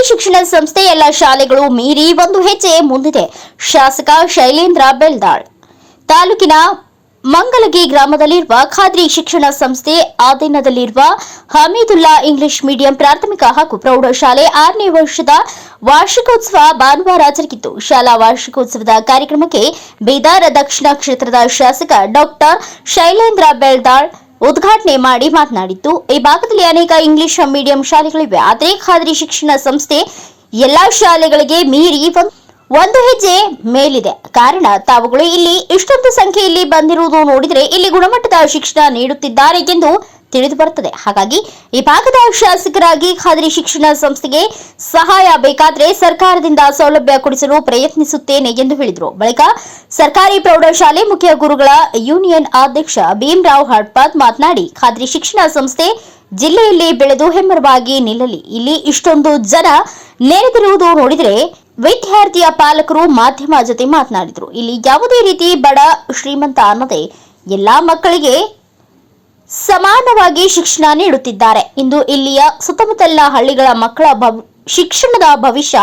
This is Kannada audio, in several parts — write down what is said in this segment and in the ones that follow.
ಖಾದ್ರಿ ಶಿಕ್ಷಣ ಸಂಸ್ಥೆ ಎಲ್ಲ ಶಾಲೆಗಳು ಮೀರಿ ಒಂದು ಹೆಜ್ಜೆ ಮುಂದಿದೆ. ಶಾಸಕ ಶೈಲೇಂದ್ರ ಬೆಲ್ದಾಳ್ ತಾಲೂಕಿನ ಮಂಗಲಗಿ ಗ್ರಾಮದಲ್ಲಿರುವ ಖಾದ್ರಿ ಶಿಕ್ಷಣ ಸಂಸ್ಥೆ ಆಧೀನದಲ್ಲಿರುವ ಹಮೀದುಲ್ಲಾ ಇಂಗ್ಲಿಷ್ ಮೀಡಿಯಂ ಪ್ರಾಥಮಿಕ ಹಾಗೂ ಪ್ರೌಢಶಾಲೆ ಆರನೇ ವರ್ಷದ ವಾರ್ಷಿಕೋತ್ಸವ ಭಾನುವಾರ ಜರುಗಿತು. ಶಾಲಾ ವಾರ್ಷಿಕೋತ್ಸವದ ಕಾರ್ಯಕ್ರಮಕ್ಕೆ ಬೀದರ್ ದಕ್ಷಿಣ ಕ್ಷೇತ್ರದ ಶಾಸಕ ಡಾಕ್ಟರ್ ಶೈಲೇಂದ್ರ ಬೆಲ್ದಾಳ್ ಉದ್ಘಾಟನೆ ಮಾಡಿ ಮಾತನಾಡಿದ್ದು, ಈ ಭಾಗದಲ್ಲಿ ಅನೇಕ ಇಂಗ್ಲಿಷ್ ಮೀಡಿಯಂ ಶಾಲೆಗಳಿವೆ. ಆದರೆ ಖಾದ್ರಿ ಶಿಕ್ಷಣ ಸಂಸ್ಥೆ ಎಲ್ಲಾ ಶಾಲೆಗಳಿಗೆ ಮೀರಿ ಒಂದು ಹೆಜ್ಜೆ ಮೇಲಿದೆ. ಕಾರಣ, ತಾವುಗಳು ಇಲ್ಲಿ ಇಷ್ಟೊಂದು ಸಂಖ್ಯೆಯಲ್ಲಿ ಬಂದಿರುವುದು ನೋಡಿದರೆ ಇಲ್ಲಿ ಗುಣಮಟ್ಟದ ಶಿಕ್ಷಣ ನೀಡುತ್ತಿದ್ದಾರೆ ಎಂದು ತಿಳಿದು ಬರುತ್ತದೆ. ಹಾಗಾಗಿ ಈ ಭಾಗದ ಶಾಸಕರಾಗಿ ಖಾದ್ರಿ ಶಿಕ್ಷಣ ಸಂಸ್ಥೆಗೆ ಸಹಾಯ ಬೇಕಾದರೆ ಸರ್ಕಾರದಿಂದ ಸೌಲಭ್ಯ ಕೊಡಿಸಲು ಪ್ರಯತ್ನಿಸುತ್ತೇನೆ ಎಂದು ಹೇಳಿದರು. ಬಳಿಕ ಸರ್ಕಾರಿ ಪ್ರೌಢಶಾಲೆ ಮುಖ್ಯ ಗುರುಗಳ ಯೂನಿಯನ್ ಅಧ್ಯಕ್ಷ ಭೀಮರಾವ್ ಹಡ್ಪಾದ್ ಮಾತನಾಡಿ, ಖಾದ್ರಿ ಶಿಕ್ಷಣ ಸಂಸ್ಥೆ ಜಿಲ್ಲೆಯಲ್ಲಿ ಬೆಳೆದು ಹೆಮ್ಮರವಾಗಿ ನಿಲ್ಲಲಿ. ಇಲ್ಲಿ ಇಷ್ಟೊಂದು ಜನ ನೆರೆದಿರುವುದು ನೋಡಿದರೆ ವಿದ್ಯಾರ್ಥಿಯ ಪಾಲಕರು ಮಾಧ್ಯಮ ಜೊತೆ ಮಾತನಾಡಿದರು. ಇಲ್ಲಿ ಯಾವುದೇ ರೀತಿ ಬಡ ಶ್ರೀಮಂತ ಅನ್ನದೆ ಎಲ್ಲಾ ಮಕ್ಕಳಿಗೆ ಸಮಾನವಾಗಿ ಶಿಕ್ಷಣ ನೀಡುತ್ತಿದ್ದಾರೆ. ಇಂದು ಇಲ್ಲಿಯ ಸುತ್ತಮುತ್ತಲ ಹಳ್ಳಿಗಳ ಮಕ್ಕಳ ಶಿಕ್ಷಣದ ಭವಿಷ್ಯ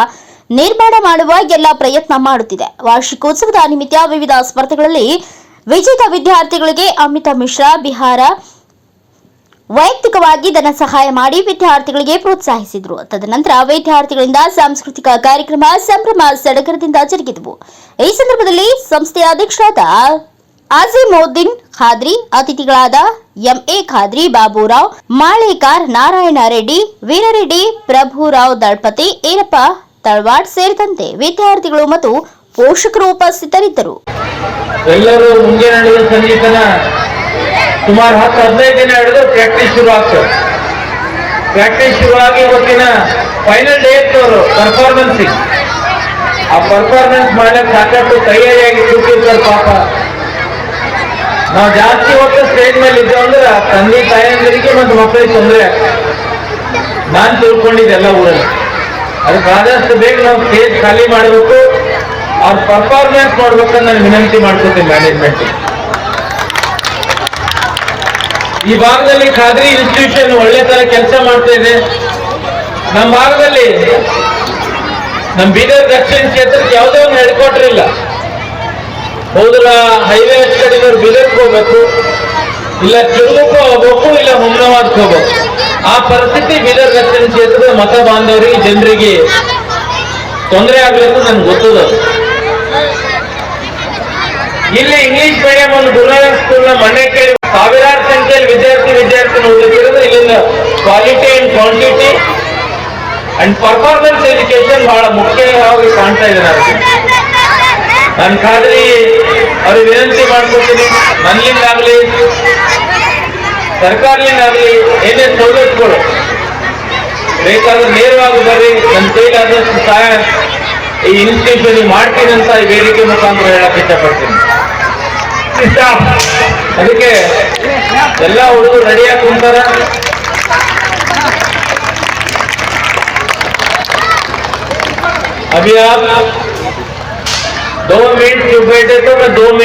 ನಿರ್ಮಾಣ ಮಾಡುವ ಎಲ್ಲ ಪ್ರಯತ್ನ ಮಾಡುತ್ತಿದೆ. ವಾರ್ಷಿಕೋತ್ಸವದ ನಿಮಿತ್ತ ವಿವಿಧ ಸ್ಪರ್ಧೆಗಳಲ್ಲಿ ವಿಜೇತ ವಿದ್ಯಾರ್ಥಿಗಳಿಗೆ ಅಮಿತಾ ಮಿಶ್ರಾ, ಬಿಹಾರ ವೈಯಕ್ತಿಕವಾಗಿ ಧನ ಸಹಾಯ ಮಾಡಿ ವಿದ್ಯಾರ್ಥಿಗಳಿಗೆ ಪ್ರೋತ್ಸಾಹಿಸಿದರು. ತದನಂತರ ವಿದ್ಯಾರ್ಥಿಗಳಿಂದ ಸಾಂಸ್ಕೃತಿಕ ಕಾರ್ಯಕ್ರಮ, ಸಂಭ್ರಮ ಸಡಗರದಿಂದ ಜರುಗಿದವು. ಈ ಸಂದರ್ಭದಲ್ಲಿ ಸಂಸ್ಥೆಯ ಅಧ್ಯಕ್ಷರಾದ ಆಜಿಮೋದ್ದೀನ್ ಖಾದ್ರಿ, ಅತಿಥಿಗಳಾದ ಎಂಎ ಖಾದ್ರಿ ಬಾಬುರಾವ್, ಮಾಳೇಕಾರ್ ನಾರಾಯಣ ರೆಡ್ಡಿ, ವೀರರೆಡ್ಡಿ ಪ್ರಭುರಾವ್ ದಳ್ಪತಿ ಈರಪ್ಪ ತಳವಾಡ್ ಸೇರಿದಂತೆ ವಿದ್ಯಾರ್ಥಿಗಳು ಮತ್ತು ಪೋಷಕರು ಉಪಸ್ಥಿತರಿದ್ದರು. ಎಲ್ಲರೂ ಮುಂಜಾನೆ ಸಂಗೀತನ ಸುಮಾರು ಹತ್ತು, ಹದಿನೈದು ದಿನ ಹಿಡಿದು ಪ್ರಾಕ್ಟೀಸ್ ಶುರು ಆಗ್ತದೆ. ಪ್ರಾಕ್ಟೀಸ್ ಶುರುವಾಗಿ ಇವತ್ತಿನ ಫೈನಲ್ ಡೇ ಇತ್ತು ಅವರು ಪರ್ಫಾರ್ಮೆನ್ಸಿಗೆ ಆ ಪರ್ಫಾರ್ಮೆನ್ಸ್ ಮಾಡಕ್ಕೆ ಸಾಕಷ್ಟು ತಯಾರಿಯಾಗಿ ಕೂತಿರ್ತಾರೆ ಪಾಪ. ನಾವು ಜಾಸ್ತಿ ಹೊತ್ತು ಸ್ಟೇಜ್ ಮೇಲೆ ಇದ್ದೇವೆ ಅಂದ್ರೆ ತಂದೆ ತಾಯಿಯಂದರಿಗೆ ಮತ್ತು ಮಕ್ಕಳಿಗೆ ತೊಂದರೆ. ನಾನು ತಿಳ್ಕೊಂಡಿದ್ದೆ ಎಲ್ಲ ಊರಲ್ಲಿ. ಅದಕ್ಕೆ ಆದಷ್ಟು ಬೇಗ ನಾವು ಸ್ಟೇಜ್ ಖಾಲಿ ಮಾಡಬೇಕು. ಅವ್ರ ಪರ್ಫಾರ್ಮೆನ್ಸ್ ಮಾಡ್ಬೇಕಂತ ನಾನು ವಿನಂತಿ ಮಾಡ್ಕೋತೀನಿ ಮ್ಯಾನೇಜ್ಮೆಂಟ್ ಈ ಭಾಗದಲ್ಲಿ ಖಾದ್ರಿ ಇನ್ಸ್ಟಿಟ್ಯೂಷನ್ ಒಳ್ಳೆ ತರ ಕೆಲಸ ಮಾಡ್ತಾ ಇದೆ. ನಮ್ಮ ಭಾಗದಲ್ಲಿ ನಮ್ಮ ಬೀದರ್ ದಕ್ಷಿಣ ಕ್ಷೇತ್ರಕ್ಕೆ ಯಾವುದೇ ಒಂದು ಇಲ್ಲ. ಹೋದ್ರ ಹೈವೇ ಕಡೆದವ್ರು ಬೀದರ್ಗೆ ಹೋಗ್ಬೇಕು. ಇಲ್ಲ ತಿರುಗಕ್ಕೂ ಹೋಗ್ಬೇಕು, ಇಲ್ಲ ಹುಮ್ನಾಬಾದ್ಗೆ ಹೋಗ್ಬೇಕು ಆ ಪರಿಸ್ಥಿತಿ ಬೀದರ್ ದಕ್ಷಿಣ ಕ್ಷೇತ್ರದ ಮತ ಬಾಂಧವರಿಗೆ ಜನರಿಗೆ ತೊಂದರೆ ಆಗ್ಬೇಕು ನನ್ಗೆ ಗೊತ್ತದ ಇಲ್ಲಿ ಇಂಗ್ಲಿಷ್ ಮೀಡಿಯಂ ಒಂದು ಗುರುನಾನಕ್ ಸ್ಕೂಲ್ನ ಮನೆ ಕೇಳಿ ಸಾವಿರಾರು ಸಂಖ್ಯೆಯಲ್ಲಿ ವಿದ್ಯಾರ್ಥಿ ವಿದ್ಯಾರ್ಥಿ ನೋಡ್ಲಿಕ್ಕಿರೋದು. ಇಲ್ಲಿಂದ quality and quantity and performance education ಬಹಳ ಮುಖ್ಯವಾಗಿ ಕಾಣ್ತಾ ಇದೆ ನಾನು ನಾನು ಖಾದ್ರಿ ಅವ್ರಿಗೆ ವಿನಂತಿ ಮಾಡ್ಕೊತೀನಿ. ನನ್ನಿಂದಾಗ್ಲಿ ಸರ್ಕಾರದಿಂದಾಗ್ಲಿ ಏನೇ ಸವಲತ್ತುಗಳು ಬೇಕಾದ್ರೆ ನೇರವಾಗಿ ಬರ್ರಿ ನನ್ನ ಕೈಲಾದಷ್ಟು ಸಹಾಯ ಈ ಇನ್ಸ್ಟಿಟ್ಯೂಷನ್ ಮಾಡ್ತೀನಿ ಅಂತ ಈ ವೇದಿಕೆ ಮುಖಾಂತರ ಹೇಳಕ್ ಇಷ್ಟಪಡ್ತೀನಿ ಇಷ್ಟ ಅದಕ್ಕೆ ಎಲ್ಲ ಹುಡುಗರು ರೆಡಿಯಾಗಿ ಕುಂತಾರ अभी आप दो मिनट चुप बैठे तो मैं दो मिनट